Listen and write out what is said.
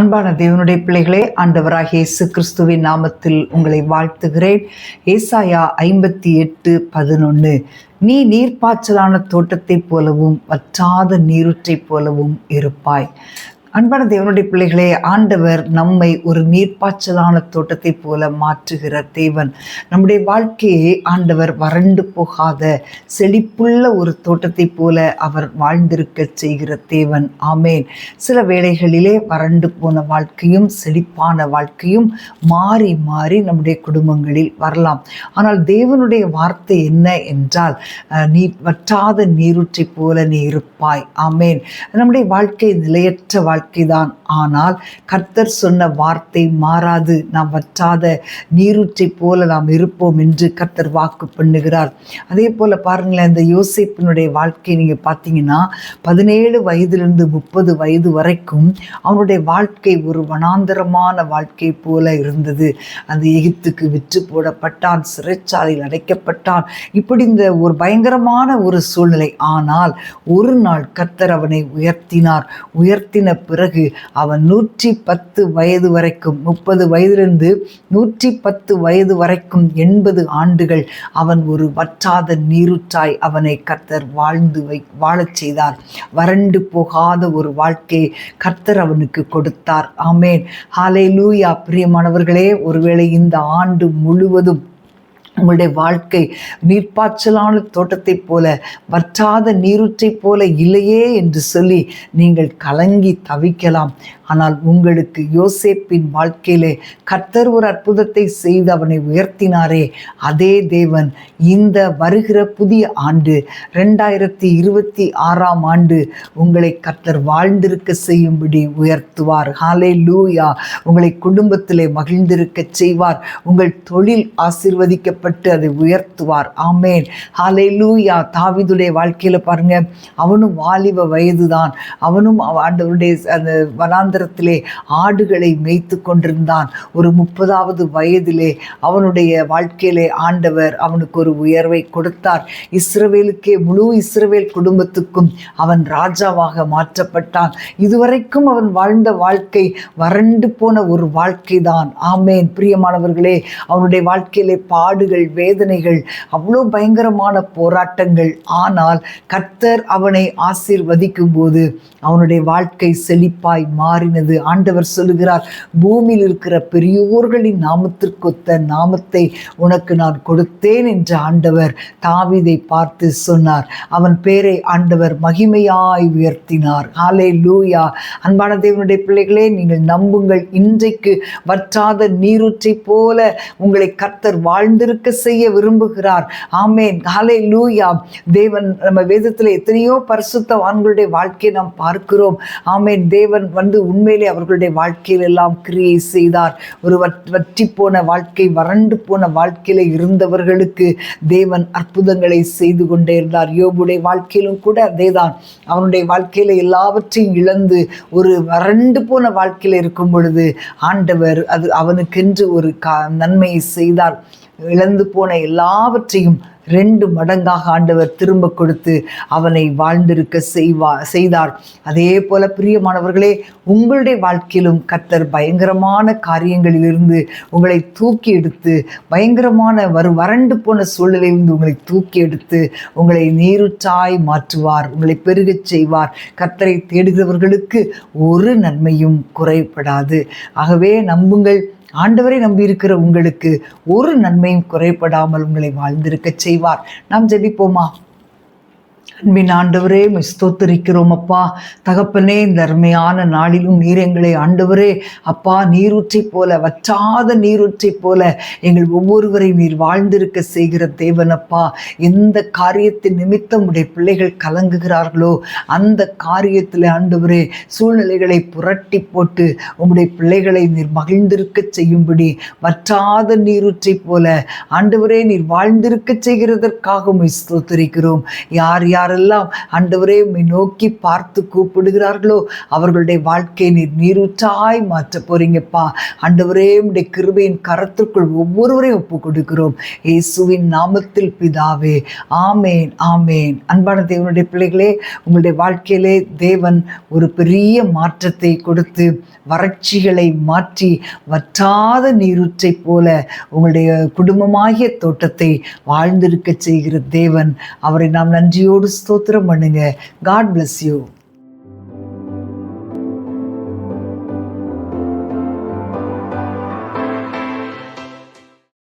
அன்பான தேவனுடைய பிள்ளைகளே ஆண்டவராக இயேசு கிறிஸ்துவின் நாமத்தில் உங்களை வாழ்த்துகிறேன். ஏசாயா ஐம்பத்தி எட்டு பதினொன்று நீ நீர்ப்பாய்ச்சலான தோட்டத்தைப் போலவும் வற்றாத நீருற்றைப் போலவும் இருப்பாய். அன்பான தேவனுடைய பிள்ளைகளே ஆண்டவர் நம்மை ஒரு நீர்ப்பாய்ச்சலான தோட்டத்தைப் போல மாற்றுகிற தேவன். நம்முடைய வாழ்க்கையை ஆண்டவர் வறண்டு போகாத செழிப்புள்ள ஒரு தோட்டத்தைப் போல அவர் வாழ்ந்திருக்க செய்கிற தேவன். ஆமேன். சில வேளைகளிலே வறண்டு போன வாழ்க்கையும் செழிப்பான வாழ்க்கையும் மாறி மாறி நம்முடைய குடும்பங்களில் வரலாம். ஆனால் தேவனுடைய வார்த்தை என்ன என்றால் நீ வற்றாத நீரூற்றை போல நீ இருப்பாய். ஆமேன். நம்முடைய வாழ்க்கை நிலையற்ற வாழ்க்கை வாழ்க்கைதான் ஆனால் கர்த்தர் சொன்ன வார்த்தை மாறாது. நாம் வற்றாத நீரூற்றை போல நாம் இருப்போம் என்று கர்த்தர் வாக்கு பண்ணுகிறார். அதே போல் பாருங்களேன் இந்த யோசிப்பினுடைய வாழ்க்கையை நீங்கள் பார்த்தீங்கன்னா பதினேழு வயதிலிருந்து முப்பது வயது வரைக்கும் அவனுடைய வாழ்க்கை ஒரு வனாந்தரமான வாழ்க்கை போல இருந்தது. அந்த எகிப்துக்கு விற்று போடப்பட்டான் சிறைச்சாலையில் அடைக்கப்பட்டான். இப்படி இந்த ஒரு பயங்கரமான ஒரு சூழ்நிலை. ஆனால் ஒரு நாள் கர்த்தர் அவனை உயர்த்தினார். உயர்த்தின பிறகு அவன் நூற்றி பத்து வயது வரைக்கும் முப்பது வயதிலிருந்து நூற்றி பத்து வயது வரைக்கும் எண்பது ஆண்டுகள் அவன் ஒரு வற்றாத நீருற்றாய் அவனை கர்த்தர் வாழ்ந்து வை வாழச் செய்தார். வறண்டு போகாத ஒரு வாழ்க்கையை கர்த்தர் அவனுக்கு கொடுத்தார். ஆமேன். ஹாலே லூயா பிரியமானவர்களே ஒருவேளை இந்த ஆண்டு முழுவதும் உங்களுடைய வாழ்க்கை நீர்ப்பாய்ச்சலான தோட்டத்தைப் போல வற்றாத நீரூற்றைப் போல இல்லையே என்று சொல்லி நீங்கள் கலங்கி தவிக்கலாம். ஆனால் உங்களுக்கு யோசேப்பின் வாழ்க்கையிலே கர்த்தர் ஒரு அற்புதத்தை செய்து அவனை உயர்த்தினாரே. அதே தேவன் இந்த வருகிற புதிய ஆண்டு ரெண்டாயிரத்தி இருபத்தி ஆறாம் ஆண்டு உங்களை கர்த்தர் வாழ்ந்திருக்க செய்யும்படி உயர்த்துவார். ஹாலே லூயா உங்களை குடும்பத்திலே மகிழ்ந்திருக்க செய்வார். உங்கள் தொழில் ஆசிர்வதிக்கப்பட்டு அதை உயர்த்துவார். ஆமேன். ஹாலே லூயா தாவிதுடைய வாழ்க்கையில் பாருங்க அவனும் வாலிப வயதுதான். அவனும் ஆண்டவருடைய அந்த வனாந்தரத்திலே ஆடுகளை மேய்த்து கொண்டிருந்தான். ஒரு முப்பதாவது வயதிலே அவனுடைய வாழ்க்கையிலே ஆண்டவர் அவனுக்கு ஒரு உயர்வை கொடுத்தார். இஸ்ரவேலுக்கே முழு இஸ்ரவேல் குடும்பத்துக்கும் அவன் ராஜாவாக மாற்றப்பட்டான். இதுவரைக்கும் அவன் வாழ்ந்த வாழ்க்கை வறண்டு போன ஒரு வாழ்க்கை தான் ஆமேன். பிரியமானவர்களே அவனுடைய வாழ்க்கையிலே பாடுகள் வேதனைகள் அவ்வளோ பயங்கரமான போராட்டங்கள். ஆனால் கர்த்தர் அவனை ஆசீர்வதிக்கும் போது அவனுடைய வாழ்க்கை செழிப்பாய் மாறி மாறினது ஆண்டவர் சொல்லுகிறார் பூமியில் இருக்கிற பெரியோர்களின் நாமத்திற்கொத்த நாமத்தை உனக்கு நான் கொடுத்தேன் என்று ஆண்டவர் தாவிதை பார்த்து சொன்னார். அவன் பேரை ஆண்டவர் மகிமையாய் உயர்த்தினார். ஆலே லூயா அன்பான தேவனுடைய பிள்ளைகளே நீங்கள் நம்புங்கள் இன்றைக்கு வற்றாத நீரூற்றை போல உங்களை கர்த்தர் வாழ்ந்திருக்க செய்ய விரும்புகிறார். ஆமேன். ஹாலே லூயா தேவன் நம்ம வேதத்தில் எத்தனையோ பரிசுத்தவான்களுடைய வாழ்க்கையை நாம் பார்க்கிறோம். ஆமேன். தேவன் வந்து உண்மையிலே அவர்களுடைய வாழ்க்கையில் எல்லாம் கிரியை செய்தார். ஒரு வற்- வற்றி போன வாழ்க்கை வறண்டு போன வாழ்க்கையில இருந்தவர்களுக்கு தேவன் அற்புதங்களை செய்து கொண்டே இருந்தார். யோபுடைய வாழ்க்கையிலும் கூட அதேதான். அவனுடைய வாழ்க்கையில எல்லாவற்றையும் இழந்து ஒரு வறண்டு போன வாழ்க்கையில இருக்கும் பொழுது ஆண்டவர் அது அவனுக்கென்று ஒரு கா நன்மையை செய்தார். இழந்து போன எல்லாவற்றையும் ரெண்டு மடங்காக ஆண்டவர் திரும்ப கொடுத்து அவனை வாழ்ந்திருக்க செய்வா செய்தார். அதே போல பிரியமானவர்களே உங்களுடைய வாழ்க்கையிலும் கர்த்தர் பயங்கரமான காரியங்களிலிருந்து உங்களை தூக்கி எடுத்து பயங்கரமான வரு வறண்டு போன சூழ்நிலையிலிருந்து உங்களை தூக்கி எடுத்து உங்களை நீருற்றாய் மாற்றுவார் உங்களை பெருகச் செய்வார். கர்த்தரை தேடுகிறவர்களுக்கு ஒரு நன்மையும் குறைபடாது. ஆகவே நம்புங்கள் ஆண்டவரை நம்பியிருக்கிற உங்களுக்கு ஒரு நன்மையும் குறைபடாமல் உங்களை வாழ்ந்திருக்கச் செய்வார். நாம் ஜெபிப்போமா? அன்பின் ஆண்டவரே உம்மை அப்பா. தகப்பனே இந்த அருமையான நாளிலும் நீர் எங்களை ஆண்டவரே. அப்பா நீரூற்றி போல வற்றாத நீரூற்றி போல எங்கள் ஒவ்வொருவரையும் நீர் வாழ்ந்திருக்க செய்கிற தேவனப்பா எந்த காரியத்தின் நிமித்தம் உடைய பிள்ளைகள் கலங்குகிறார்களோ அந்த காரியத்தில் ஆண்டவரே சூழ்நிலைகளை புரட்டி போட்டு உம்முடைய பிள்ளைகளை நீர் மகிழ்ந்திருக்க செய்யும்படி வற்றாத நீரூற்றி போல ஆண்டவரே நீர் வாழ்ந்திருக்க செய்கிறதற்காக உம்மை யார் யார் யாரெல்லாம் ஆண்டவரே உம்மை நோக்கி பார்த்து கூப்பிடுகிறார்களோ அவர்களுடைய வாழ்க்கையை நீர் நீரூற்றாய் மாற்ற போறீங்கப்பா. ஆண்டவரே உடைய கிருபையின் கரத்திற்குள் ஒவ்வொருவரையும் ஒப்பு கொடுக்கிறோம். இயேசுவின் நாமத்தில் பிதாவே ஆமேன் ஆமேன். அன்பான தேவனுடைய பிள்ளைகளே உங்களுடைய வாழ்க்கையிலே தேவன் ஒரு பெரிய மாற்றத்தை கொடுத்து வறட்சிகளை மாற்றி வற்றாத நீரூற்றை போல உங்களுடைய குடும்பமாகிய தோட்டத்தை வாழ்ந்திருக்க செய்கிற தேவன். அவரை நாம் நன்றியோடு ஸ்தோத்திரம் பண்ணுங்க. God bless you